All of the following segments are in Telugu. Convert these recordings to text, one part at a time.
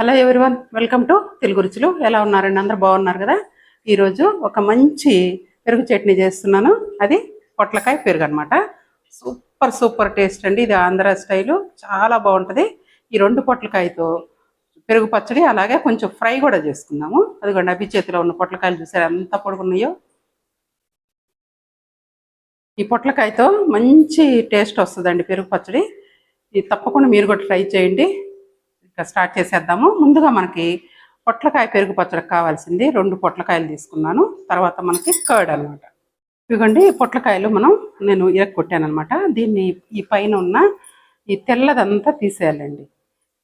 Hello everyone welcome to Telugu Ruchulu ఎలా ఉన్నారండి? అందరు బాగున్నారు కదా? ఈరోజు ఒక మంచి పెరుగు చట్నీ చేస్తున్నాను. అది పొట్లకాయ పెరుగు అనమాట సూపర్ సూపర్ టేస్ట్ అండి. ఇది ఆంధ్ర స్టైలు. చాలా బాగుంటుంది. ఈ రెండు పొట్లకాయతో పెరుగు పచ్చడి అలాగే కొంచెం ఫ్రై కూడా చేసుకుందాము. అదిగోండి అభి చేతిలో ఉన్న పొట్లకాయలు చూసారు? ఎంత పొడుగున్నాయో. ఈ పొట్లకాయతో మంచి టేస్ట్ వస్తుందండి పెరుగు పచ్చడి. ఇది తప్పకుండా మీరు కూడా ట్రై చేయండి. స్టార్ట్ చేసేద్దాము. ముందుగా మనకి పొట్లకాయ పెరుగు పచ్చడి కావాల్సింది రెండు పొట్లకాయలు తీసుకున్నాను. తర్వాత మనకి కర్డ్ అనమాట ఇదిగోండి పొట్లకాయలు మనం నేను ఇరగొట్టాను అనమాట దీన్ని ఈ పైన ఉన్న ఈ తెల్లదంతా తీసేయాలండి.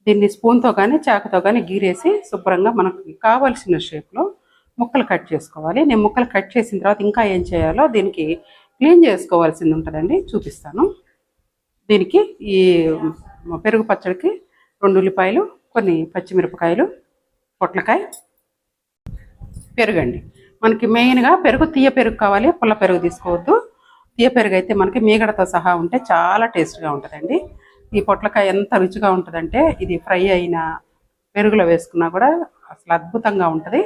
దీన్ని స్పూన్తో కానీ చాకుతో కానీ గీరేసి శుభ్రంగా మనకు కావలసిన షేప్లో ముక్కలు కట్ చేసుకోవాలి. నేను ముక్కలు కట్ చేసిన తర్వాత ఇంకా ఏం చేయాలో దీనికి క్లీన్ చేసుకోవాల్సింది ఉంటుందండి. చూపిస్తాను. దీనికి ఈ పెరుగు పచ్చడికి రెండు ఉల్లిపాయలు కొన్ని పచ్చిమిరపకాయలు పొట్లకాయ పెరుగండి. మనకి మెయిన్గా పెరుగు తీయ పెరుగు కావాలి. పుల్ల పెరుగు తీసుకోవద్దు. తీయ పెరుగు అయితే మనకి మీగడతో సహా ఉంటే చాలా టేస్ట్గా ఉంటుందండి. ఈ పొట్లకాయ ఎంత రుచిగా ఉంటుందంటే ఇది ఫ్రై అయిన పెరుగులో వేసుకున్నా కూడా అసలు అద్భుతంగా ఉంటుంది.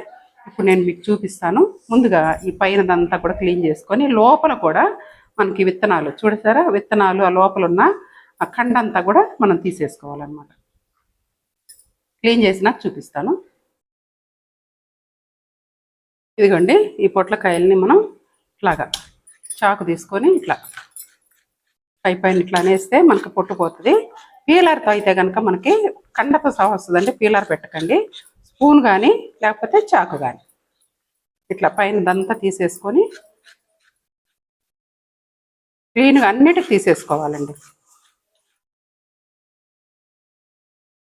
ఇప్పుడు నేను మీకు చూపిస్తాను. ముందుగా ఈ పైనదంతా కూడా క్లీన్ చేసుకొని లోపల కూడా మనకి విత్తనాలు చూడసారా? విత్తనాలు ఆ లోపల ఉన్న ఆ కండంతా కూడా మనం తీసేసుకోవాలన్నమాట. క్లీన్ చేసినాక చూపిస్తాను. ఇదిగోండి ఈ పొట్లకాయల్ని మనం ఇట్లాగా చాకు తీసుకొని ఇట్లా పై పైన ఇట్లా అనేస్తే మనకి పొట్టు పోతుంది. పీలర్తో అయితే కనుక మనకి కండతో సహా వస్తుందండి పీలర్ పెట్టకండి. స్పూన్ కానీ లేకపోతే చాకు కానీ ఇట్లా పైన దంతా తీసేసుకొని క్లీన్గా అన్నిటికి తీసేసుకోవాలండి.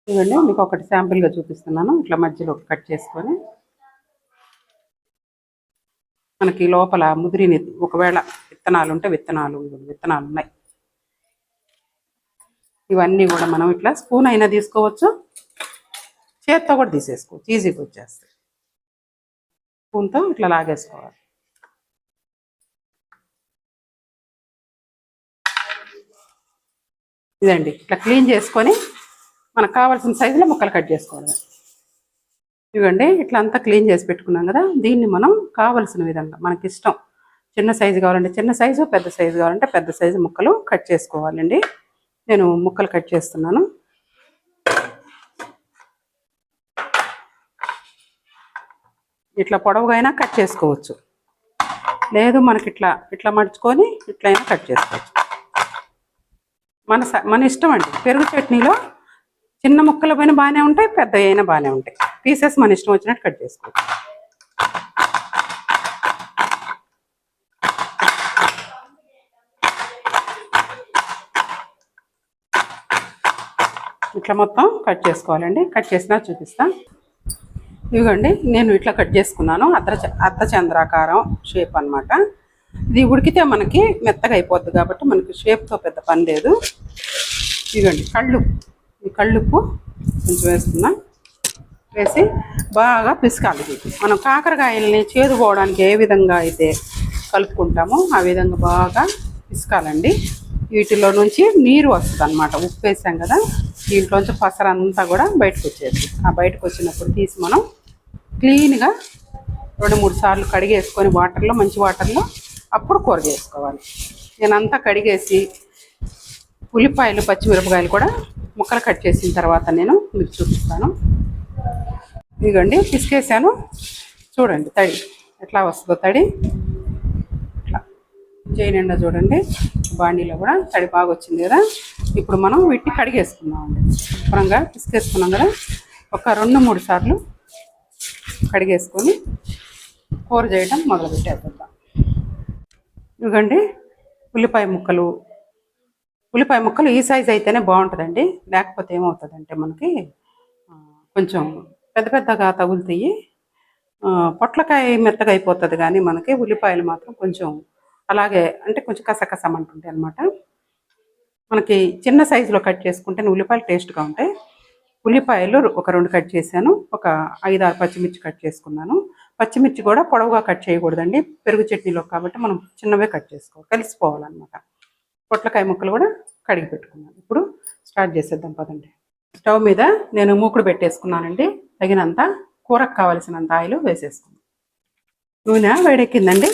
ఇవ్వండి. మీకు ఒకటి శాంపుల్గా చూపిస్తున్నాను. ఇట్లా మధ్యలో కట్ చేసుకొని మనకి లోపల ముదిరిని ఒకవేళ విత్తనాలు ఉంటే విత్తనాలు విత్తనాలు ఉన్నాయి. ఇవన్నీ కూడా మనం ఇట్లా స్పూన్ అయినా తీసుకోవచ్చు. చేత్తో కూడా తీసేసుకోవచ్చు. ఈజీగా వచ్చేస్తాయి. స్పూన్తో ఇట్లా లాగేసుకోవాలి. ఇదండి. ఇట్లా క్లీన్ చేసుకొని మనకు కావాల్సిన సైజులో ముక్కలు కట్ చేసుకోవాలి. ఇవ్వండి ఇట్లా అంతా క్లీన్ చేసి పెట్టుకున్నాం కదా దీన్ని మనం కావలసిన విధంగా మనకి ఇష్టం చిన్న సైజు కావాలంటే చిన్న సైజు పెద్ద సైజు కావాలంటే పెద్ద సైజు ముక్కలు కట్ చేసుకోవాలండి. నేను ముక్కలు కట్ చేస్తున్నాను. ఇట్లా పొడవుగా కట్ చేసుకోవచ్చు. లేదు మనకి ఇట్లా ఇట్లా మడుచుకొని ఇట్లయినా కట్ చేసుకోవచ్చు. మన మన ఇష్టం అండి. పెరుగు చట్నీలో చిన్న ముక్కలు పైన బాగానే ఉంటాయి పెద్ద అయినా బాగానే ఉంటాయి. పీసెస్ మన ఇష్టం వచ్చినట్టు కట్ చేసుకోవచ్చు. ఇట్లా మొత్తం కట్ చేసుకోవాలండి. కట్ చేసినా చూపిస్తా. ఇదిగోండి నేను ఇట్లా కట్ చేసుకున్నాను. అర్ధ అర్ధ చంద్రాకారం షేప్ అన్నమాట. ఇది ఉడికితే మనకి మెత్తగా అయిపోద్ది కాబట్టి మనకి షేప్తో పెద్ద పని లేదు. ఇదిగోండి కళ్ళు. కళ్ళుప్పు కొంచెం వేసుకున్నా వేసి బాగా పిసకాలి మనం కాకరకాయల్ని చేదుకోవడానికి ఏ విధంగా అయితే కలుపుకుంటామో ఆ విధంగా బాగా పిసకాలండి. వీటిలో నుంచి నీరు వస్తుంది అనమాట ఉప్పు వేసాం కదా దీంట్లోంచి పసరంతా కూడా బయటకు వచ్చేది. ఆ బయటకు వచ్చినప్పుడు తీసి మనం క్లీన్గా రెండు మూడు సార్లు కడిగేసుకొని వాటర్లో మంచి వాటర్లో అప్పుడు కూర చేసుకోవాలి నేనంతా కడిగేసి ఉల్లిపాయలు పచ్చిమిరపకాయలు కూడా ముక్కలు కట్ చేసిన తర్వాత నేను మీకు చూపిస్తాను. ఇదిగోండి పిసికేసాను. చూడండి తడి ఎట్లా వస్తుందో తడి. ఇట్లా చేయనిండా చూడండి బాండీలో కూడా తడి బాగా వచ్చింది కదా. ఇప్పుడు మనం వీటిని కడిగేసుకుందామండి. శుభ్రంగా పిసికేసుకున్నాం కదా. ఒక రెండు మూడు సార్లు కడిగేసుకొని కూర చేయడం మొదలుపెట్టేద్దాం. ఇదిగోండి ఉల్లిపాయ ముక్కలు ఉల్లిపాయ ముక్కలు ఈ సైజ్ అయితేనే బాగుంటుందండి. లేకపోతే ఏమవుతుందంటే మనకి కొంచెం పెద్ద పెద్దగా తగులుతాయి. పొట్లకాయ మెత్తగా అయిపోతుంది కానీ మనకి ఉల్లిపాయలు మాత్రం కొంచెం అలాగే అంటే కొంచెం కసకసమంటుంటాయి అనమాట మనకి చిన్న సైజులో కట్ చేసుకుంటే ఉల్లిపాయలు టేస్ట్గా ఉంటాయి. ఉల్లిపాయలు ఒక రెండు కట్ చేశాను. ఒక ఐదు ఆరు పచ్చిమిర్చి కట్ చేసుకున్నాను. పచ్చిమిర్చి కూడా పొడవుగా కట్ చేయకూడదండి. పెరుగు చట్నీలో కాబట్టి మనం చిన్నవే కట్ చేసుకోవాలి కలిసిపోవాలన్నమాట. పొట్లకాయ ముక్కలు కూడా కడిగి పెట్టుకున్నాను. ఇప్పుడు స్టార్ట్ చేసేద్దాం పదండి. స్టవ్ మీద నేను మూకుడు పెట్టేసుకున్నానండి. తగినంత కూరకు కావలసినంత ఆయిల్ వేసేసుకున్నాను నూనె వేడెక్కిందండి.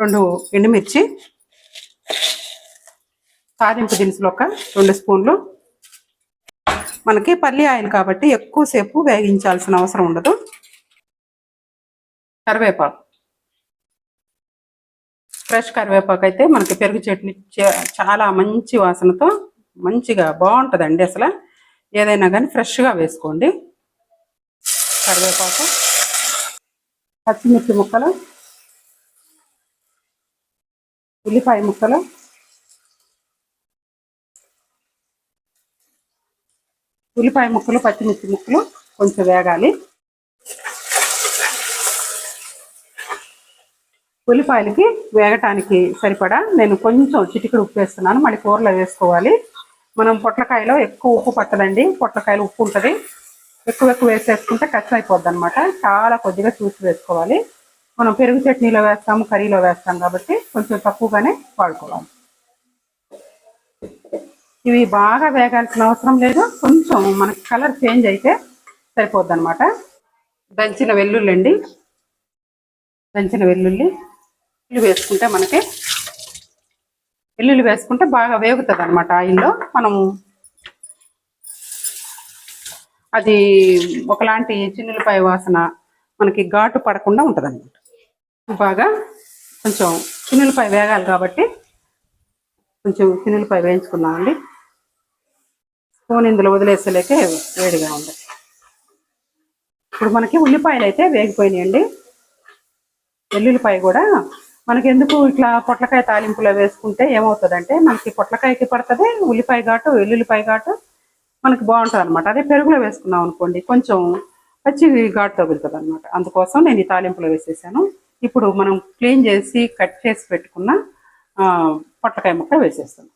రెండు ఎండుమిర్చి తాలింపు దినుసులు ఒక రెండు స్పూన్లు. మనకి పల్లి ఆయిల్ కాబట్టి ఎక్కువసేపు వేగించాల్సిన అవసరం ఉండదు. కరివేపాకు ఫ్రెష్ కరివేపాకు అయితే మనకి పెరుగు చట్నీ చాలా మంచి వాసనతో మంచిగా బాగుంటుందండి అసలు. ఏదైనా కానీ ఫ్రెష్గా వేసుకోండి. కరివేపాకు పచ్చిమిర్చి ముక్కలు ఉల్లిపాయ ముక్కలు ఉల్లిపాయ ముక్కలు పచ్చిమిర్చి ముక్కలు కొంచెం వేగాలి. ఉల్లిపాయలకి వేగటానికి సరిపడా నేను కొంచెం చిటికడు ఉప్పు వేస్తున్నాను. మళ్ళీ కూరలో వేసుకోవాలి. మనం పొట్లకాయలో ఎక్కువ ఉప్పు పట్టదండి. పొట్లకాయలు ఉప్పు ఉంటుంది. ఎక్కువ ఎక్కువ వేసేసుకుంటే కష్టం అయిపోద్ది అనమాట చాలా కొద్దిగా చూసి వేసుకోవాలి. మనం పెరుగు చట్నీలో వేస్తాము కర్రీలో వేస్తాం కాబట్టి కొంచెం తక్కువగానే వాడుకోవాలి. ఇవి బాగా వేగాల్సిన అవసరం లేదు. కొంచెం మనకి కలర్ చేంజ్ అయితే సరిపోద్ది అనమాట దంచిన వెల్లుల్లి అండి. దంచిన వెల్లుల్లి. వెల్లుల్లి వేసుకుంటే మనకి వెల్లుల్లి వేసుకుంటే బాగా వేగుతుంది అనమాట ఆయిల్లో. మనము అది ఒకలాంటి చిన్నులపాయ వాసన మనకి ఘాటు పడకుండా ఉంటుంది అనమాట బాగా కొంచెం చిన్నులపాయ వేగాలి కాబట్టి కొంచెం చిన్నులపాయ వేయించుకుందామండి. స్పూన్ ఇందులో వదిలేసలేకే వేడిగా ఉంది. ఇప్పుడు మనకి ఉల్లిపాయలు అయితే వేగిపోయినాయండి. వెల్లుల్లిపాయ కూడా మనకి ఎందుకు ఇట్లా పొట్లకాయ తాలింపులో వేసుకుంటే ఏమవుతుందంటే మనకి పొట్లకాయకి పడుతుంది ఉల్లిపాయ ఘాటు వెల్లుల్లిపాయ ఘాటు మనకి బాగుంటుంది అనమాట అదే పెరుగులో వేసుకున్నాం అనుకోండి కొంచెం పచ్చి ఘాటు తగులుతుంది అనమాట అందుకోసం నేను ఈ తాలింపులో వేసేసాను. ఇప్పుడు మనం క్లీన్ చేసి కట్ చేసి పెట్టుకున్న పొట్లకాయ ముక్క వేసేస్తాను.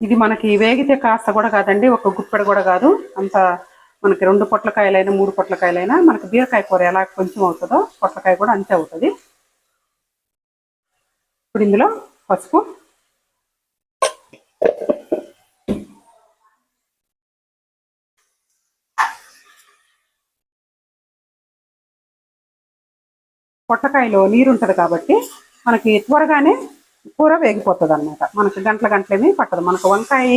ఇది మనకి వేగితే కాస్త కూడా కాదండి ఒక గుప్పెడు కూడా కాదు అంత మనకి రెండు పొట్లకాయలైనా మూడు పొట్లకాయలైనా మనకి బీరకాయ కూర ఎలా కొంచెం అవుతుందో పొట్లకాయ కూడా అంతే అవుతుంది. ఇప్పుడు ఇందులో పసుపు. పొట్లకాయలో నీరు ఉంటుంది కాబట్టి మనకి త్వరగానే కూర వేగిపోతుంది అనమాట మనకి గంటల గంటలేమీ పట్టదు. మనకు వంకాయ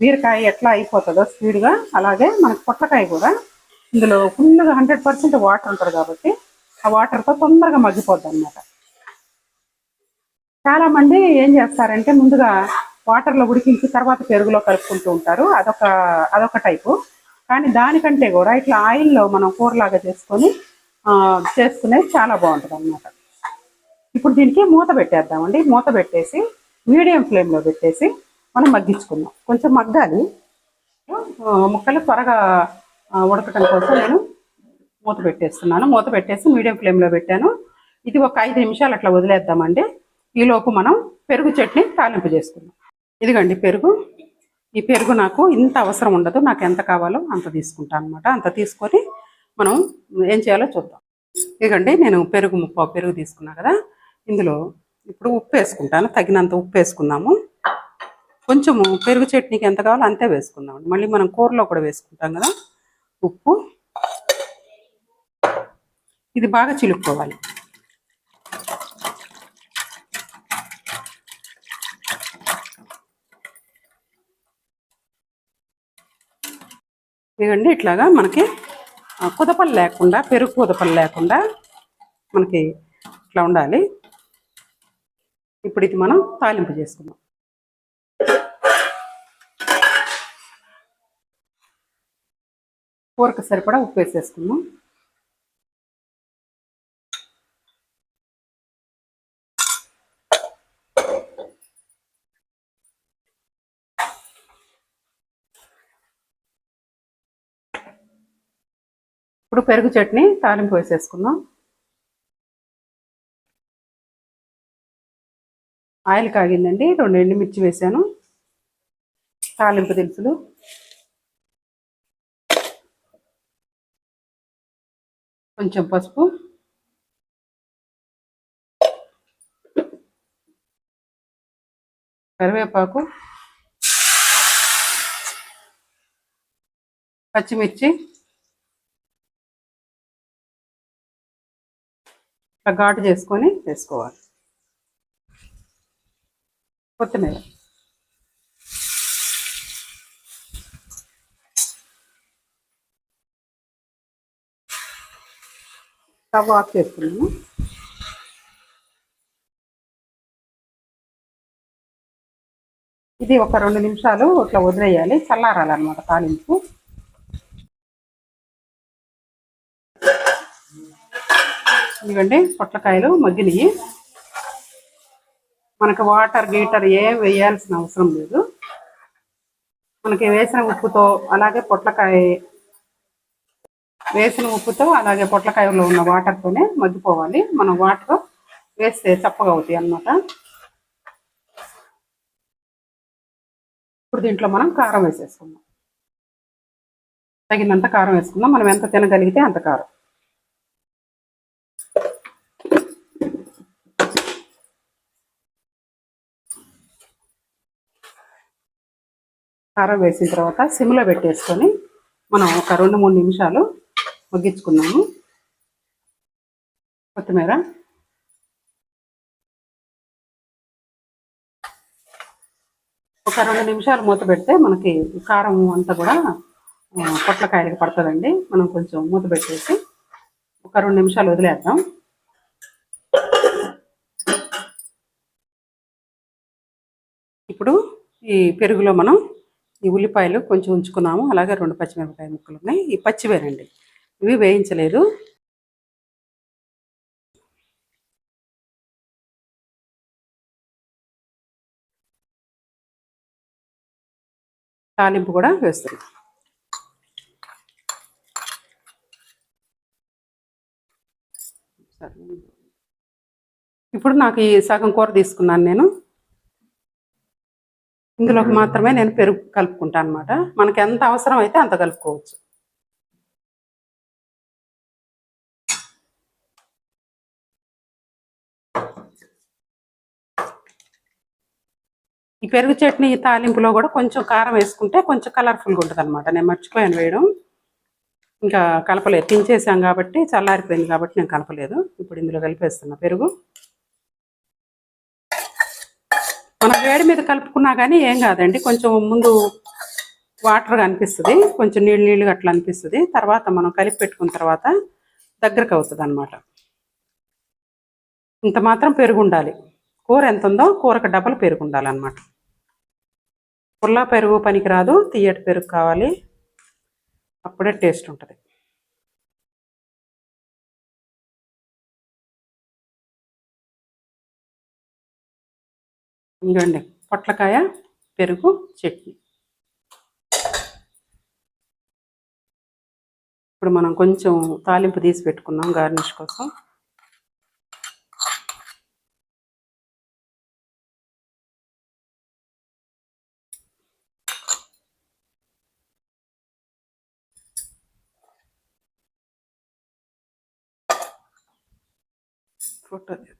బీరకాయ ఎట్లా అయిపోతుందో స్పీడ్గా అలాగే మనకి పొట్లకాయ కూడా ఇందులో ఫుల్గా హండ్రెడ్ పర్సెంట్ వాటర్ ఉంటుంది కాబట్టి ఆ వాటర్తో తొందరగా మగ్గిపోద్ది అనమాట చాలా మంది ఏం చేస్తారంటే ముందుగా వాటర్లో ఉడికించి తర్వాత పెరుగులో కలుపుకుంటూ ఉంటారు. అదొక అదొక టైపు. కానీ దానికంటే కూడా ఇట్లా ఆయిల్లో మనం కూరలాగా చేసుకొని చేసుకునేది చాలా బాగుంటుంది అనమాట ఇప్పుడు దీనికి మూత పెట్టేద్దామండి. మూత పెట్టేసి మీడియం ఫ్లేమ్లో పెట్టేసి మనం మగ్గించుకుందాం. కొంచెం మగ్గాలి. ముక్కలు త్వరగా ఉడకటం కోసం నేను మూత పెట్టేస్తున్నాను. మూత పెట్టేసి మీడియం ఫ్లేమ్లో పెట్టాను. ఇది ఒక ఐదు నిమిషాలు అట్లా వదిలేద్దామండి. ఈలోపు మనం పెరుగు చట్నీ తాలింపు చేసుకుందాం. ఇదిగండి పెరుగు. ఈ పెరుగు నాకు ఇంత అవసరం ఉండదు. నాకు ఎంత కావాలో అంత తీసుకుంటాను అనమాట అంత తీసుకొని మనం ఏం చేయాలో చూద్దాం. ఇదిగండి నేను పెరుగు ముప్ప పెరుగు తీసుకున్నా కదా. ఇందులో ఇప్పుడు ఉప్పు వేసుకుంటాను. తగినంత ఉప్పు వేసుకుందాము. కొంచెము పెరుగు చట్నీకి ఎంత కావాలో అంతే వేసుకుందాం మళ్ళీ మనం కూరలో కూడా వేసుకుంటాం కదా. ఉప్పు. ఇది బాగా చిలుక్కోవాలి. ఇదండి ఇట్లాగా మనకి కుదపలు లేకుండా పెరుగు కుదపలు లేకుండా మనకి ఇట్లా ఉండాలి. ఇప్పుడు ఇది మనం తాలింపు చేసుకుందాం. కూరకు సరిపడా ఉప్పు వేసేసుకున్నాం ఇప్పుడు పెరుగు చట్నీ తాలింపు వేసేసుకుందాం. ఆయిల్ కాగిందండి రెండు ఎండుమిర్చి వేసాను. తాలింపు దినుసులు. కొంచెం పసుపు. కరివేపాకు. పచ్చిమిర్చి. ఘాటు చేసుకొని వేసుకోవాలి. కొత్తిమీర. స్టవ్ ఆఫ్ చేసుకున్నాము ఇది ఒక రెండు నిమిషాలు ఇట్లా వదిలేయాలి చల్లారాలన్నమాట తాలింపు. ఎందుకంటే పొట్లకాయలు మగ్గినవి మనకు వాటర్ గీటర్ ఏం వేయాల్సిన అవసరం లేదు. మనకి వేసిన ఉప్పుతో అలాగే పొట్లకాయ వేసిన ఉప్పుతో అలాగే పొట్లకాయలో ఉన్న వాటర్తోనే మగ్గిపోవాలి. మనం వాటర్ వేస్తే చప్పగా అవుతాయి అన్నమాట. ఇప్పుడు దీంట్లో మనం కారం వేసేసుకుందాం. తగినంత కారం వేసుకుందాం. మనం ఎంత తినగలిగితే అంత కారం. కారం వేసిన తర్వాత సిమ్లో పెట్టేసుకొని మనం ఒక రెండు మూడు నిమిషాలు వగ్గించుకున్నాము కొత్తిమీర. ఒక రెండు నిమిషాలు మూత పెడితే మనకి కారం అంతా కూడా పొట్లకాయలకి పడుతుందండి. మనం కొంచెం మూత పెట్టేసి ఒక రెండు నిమిషాలు వదిలేద్దాం. ఇప్పుడు ఈ పెరుగులో మనం ఈ ఉల్లిపాయలు కొంచెం ఉంచుకున్నాము. అలాగే రెండు పచ్చిమిరపకాయ ముక్కలు ఉన్నాయి. ఈ పచ్చివేనండి. ఇవి వేయించలేదు. తాలింపు కూడా వేస్తుంది ఇప్పుడు నాకు ఈ సగం కూర తీసుకున్నాను నేను. ఇందులోకి మాత్రమే నేను పెరుగు కలుపుకుంటాను అనమాట మనకి ఎంత అవసరం అయితే అంత కలుపుకోవచ్చు. ఈ పెరుగు చట్నీ తాలింపులో కూడా కొంచెం కారం వేసుకుంటే కొంచెం కలర్ఫుల్గా ఉంటుంది అనమాట నేను మర్చిపోయాను వేయడం. ఇంకా కలపలేదు. తించేసాం కాబట్టి చల్లారిపోయింది కాబట్టి నేను కలపలేదు. ఇప్పుడు ఇందులో కలిపేస్తున్నా పెరుగు. మనం వేడి మీద కలుపుకున్నా కానీ ఏం కాదండి. కొంచెం ముందు వాటర్గా అనిపిస్తుంది. కొంచెం నీళ్ళు నీళ్ళుగా అట్లా అనిపిస్తుంది. తర్వాత మనం కలిపి పెట్టుకున్న తర్వాత దగ్గరకు అవుతుంది అనమాట ఇంత మాత్రం పెరుగు ఉండాలి. కూర ఎంత ఉందో కూరకు డబల్ పెరుగు ఉండాలన్నమాట పుల్ల పెరుగు పనికిరాదు తీయటి పెరుగు కావాలి. అప్పుడే టేస్ట్ ఉంటుంది. ఇంకండి పొట్లకాయ పెరుగు చట్నీ. ఇప్పుడు మనం కొంచెం తాలింపు తీసి పెట్టుకున్నాం గార్నిష్ కోసం. ఫోటో చేద్దాం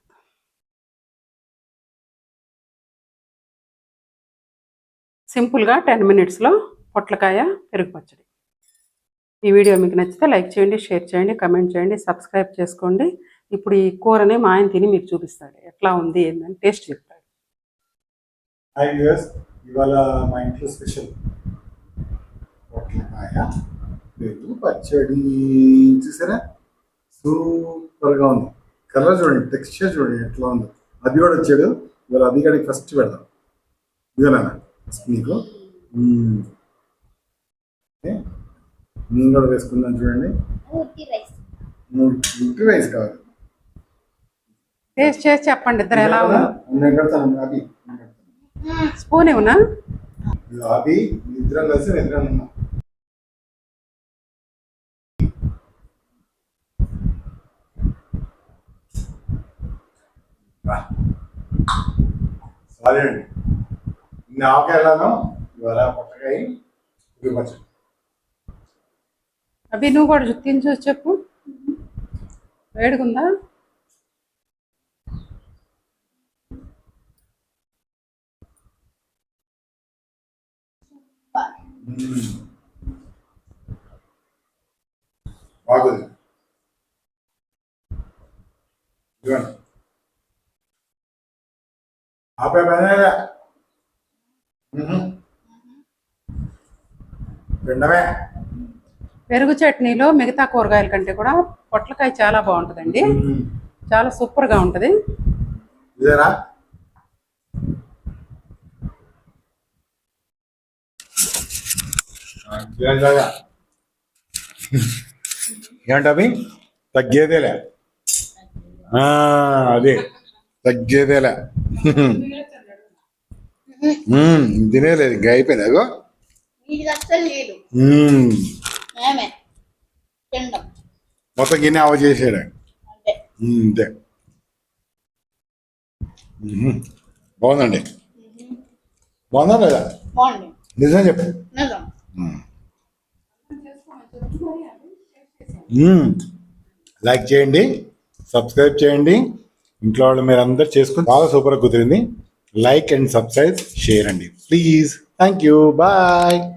సింపుల్గా టెన్ మినిట్స్లో పొట్లకాయ పెరుగు పచ్చడి. ఈ వీడియో మీకు నచ్చితే లైక్ చేయండి షేర్ చేయండి కమెంట్ చేయండి సబ్స్క్రైబ్ చేసుకోండి. ఇప్పుడు ఈ కూరని మా ఆయన తిని మీకు చూపిస్తాడు. ఎట్లా ఉంది ఏంటని టేస్ట్ చెప్తాడు. హాయ్ వ్యూయర్స్ ఇవాళ మా ఇంట్లో స్పెషల్ పొట్లకాయ పెరుగు పచ్చడి. చూసారా? సూపర్గా ఉంది. కలర్ చూడండి టెక్స్చర్ చూడండి ఎట్లా ఉందో. అది కూడా వచ్చాడు. ఇవాళ అది కూడా ఫస్ట్ పెడదాం. ఇదేనా? మీకు. నేను కూడా వేసుకుందాం చూడండి. పూర్తి రైస్. కావాలి. టేస్ట్ చేసి చెప్పండి ఇద్దరు ఎలా అది. స్పూన్ ఇది అది ఇద్దరం కలిసి నిద్ర ఉన్నాం. సారీ అండి. ఇన్ని ఆవకాయలను ఇవాళ పొట్టకాయ అవి నువ్వు కూడా రుక్కించు చెప్పు. వేడుకుందా? బాగుంది. పనే పిండమే పెరుగు చట్నీలో మిగతా కూరగాయల కంటే కూడా పొట్లకాయ చాలా బాగుంటుందండి. చాలా సూపర్గా ఉంటుంది. ఇదేరా? ఏమంటావి తగ్గేదేలే. ఆ, అదే. తగ్గేదేలే. తినేలేదు ఇంకా అయిపోయింది? అగో. మొత్తం గిన్నె అవ చేసాడు అంతే. బాగుందండి. బాగుందా లేదా? నిజం చెప్పు. లైక్ చేయండి సబ్స్క్రైబ్ చేయండి. ఇంట్లో వాళ్ళు మీరు అందరు చేసుకుని చాలా సూపర్గా కుదిరింది. లైక్ అండ్ సబ్స్క్రైబ్ షేర్ అండి. ప్లీజ్. Thank you. బాయ్.